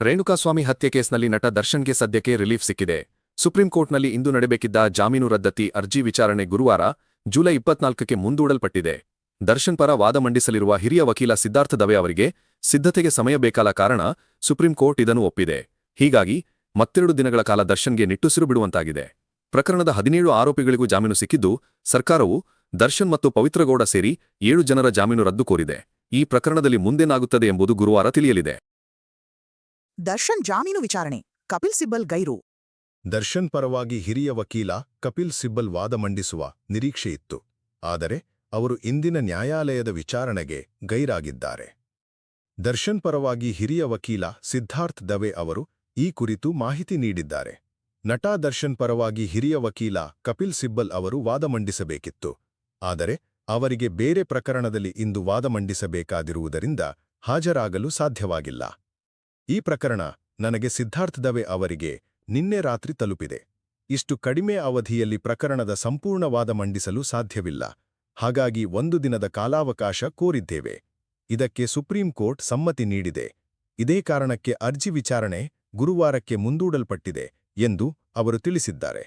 ರೇಣುಕಾಸ್ವಾಮಿ ಹತ್ಯೆ ಕೇಸ್ನಲ್ಲಿ ನಟ ದರ್ಶನ್ಗೆ ಸದ್ಯಕ್ಕೆ ರಿಲೀಫ್ ಸಿಕ್ಕಿದೆ. ಸುಪ್ರೀಂ ಕೋರ್ಟ್ನಲ್ಲಿ ಇಂದು ನಡೆಬೇಕಿದ್ದ ಜಾಮೀನು ರದ್ದತಿ ಅರ್ಜಿ ವಿಚಾರಣೆ ಗುರುವಾರ, ಜುಲೈ ಇಪ್ಪತ್ನಾಲ್ಕಕ್ಕೆ ಮುಂದೂಡಲ್ಪಟ್ಟಿದೆ. ದರ್ಶನ್ ಪರ ವಾದ ಮಂಡಿಸಲಿರುವ ಹಿರಿಯ ವಕೀಲ ಸಿದ್ಧಾರ್ಥ ದವೆ ಅವರಿಗೆ ಸಿದ್ಧತೆಗೆ ಸಮಯ ಬೇಕಾದ ಕಾರಣ ಸುಪ್ರೀಂ ಕೋರ್ಟ್ ಇದನ್ನು ಒಪ್ಪಿದೆ. ಹೀಗಾಗಿ ಮತ್ತೆರಡು ದಿನಗಳ ಕಾಲ ದರ್ಶನ್ಗೆ ನಿಟ್ಟುಸಿರು ಬಿಡುವಂತಾಗಿದೆ. ಪ್ರಕರಣದ ಹದಿನೇಳು ಆರೋಪಿಗಳಿಗೂ ಜಾಮೀನು ಸಿಕ್ಕಿದ್ದು, ಸರ್ಕಾರವು ದರ್ಶನ್ ಮತ್ತು ಪವಿತ್ರಗೌಡ ಸೇರಿ ಏಳು ಜನರ ಜಾಮೀನು ರದ್ದು ಕೋರಿದೆ. ಈ ಪ್ರಕರಣದಲ್ಲಿ ಮುಂದೇನಾಗುತ್ತದೆ ಎಂಬುದು ಗುರುವಾರ ತಿಳಿಯಲಿದೆ. ದರ್ಶನ್ ಜಾಮೀನು ವಿಚಾರಣೆ, ಕಪಿಲ್ ಸಿಬ್ಬಲ್ ಗೈರು. ದರ್ಶನ್ ಪರವಾಗಿ ಹಿರಿಯ ವಕೀಲ ಕಪಿಲ್ ಸಿಬ್ಬಲ್ ವಾದ ಮಂಡಿಸುವ ನಿರೀಕ್ಷೆಯಿತ್ತು ಆದರೆ ಅವರು ಇಂದಿನ ನ್ಯಾಯಾಲಯದ ವಿಚಾರಣೆಗೆ ಗೈರಾಗಿದ್ದಾರೆ. ದರ್ಶನ್ ಪರವಾಗಿ ಹಿರಿಯ ವಕೀಲ ಸಿದ್ಧಾರ್ಥ್ ದವೆ ಅವರು ಈ ಕುರಿತು ಮಾಹಿತಿ ನೀಡಿದ್ದಾರೆ. ನಟ ದರ್ಶನ್ ಪರವಾಗಿ ಹಿರಿಯ ವಕೀಲ ಕಪಿಲ್ ಸಿಬ್ಬಲ್ ಅವರು ವಾದ ಮಂಡಿಸಬೇಕಿತ್ತು. ಆದರೆ ಅವರಿಗೆ ಬೇರೆ ಪ್ರಕರಣದಲ್ಲಿ ಇಂದು ವಾದ ಮಂಡಿಸಬೇಕಾದಿರುವುದರಿಂದ ಹಾಜರಾಗಲು ಸಾಧ್ಯವಾಗಿಲ್ಲ. ಈ ಪ್ರಕರಣ ನನಗೆ ಸಿದ್ಧಾರ್ಥದವೇ ಅವರಿಗೆ ನಿನ್ನೆ ರಾತ್ರಿ ತಲುಪಿದೆ. ಇಷ್ಟು ಕಡಿಮೆ ಅವಧಿಯಲ್ಲಿ ಪ್ರಕರಣದ ಸಂಪೂರ್ಣವಾದ ಮಂಡಿಸಲು ಸಾಧ್ಯವಿಲ್ಲ. ಹಾಗಾಗಿ ಒಂದು ದಿನದ ಕಾಲಾವಕಾಶ ಕೋರಿದ್ದೇವೆ. ಇದಕ್ಕೆ ಸುಪ್ರೀಂ ಕೋರ್ಟ್ ಸಮ್ಮತಿ ನೀಡಿದೆ. ಇದೇ ಕಾರಣಕ್ಕೆ ಅರ್ಜಿ ವಿಚಾರಣೆ ಗುರುವಾರಕ್ಕೆ ಮುಂದೂಡಲ್ಪಟ್ಟಿದೆ ಎಂದು ಅವರು ತಿಳಿಸಿದ್ದಾರೆ.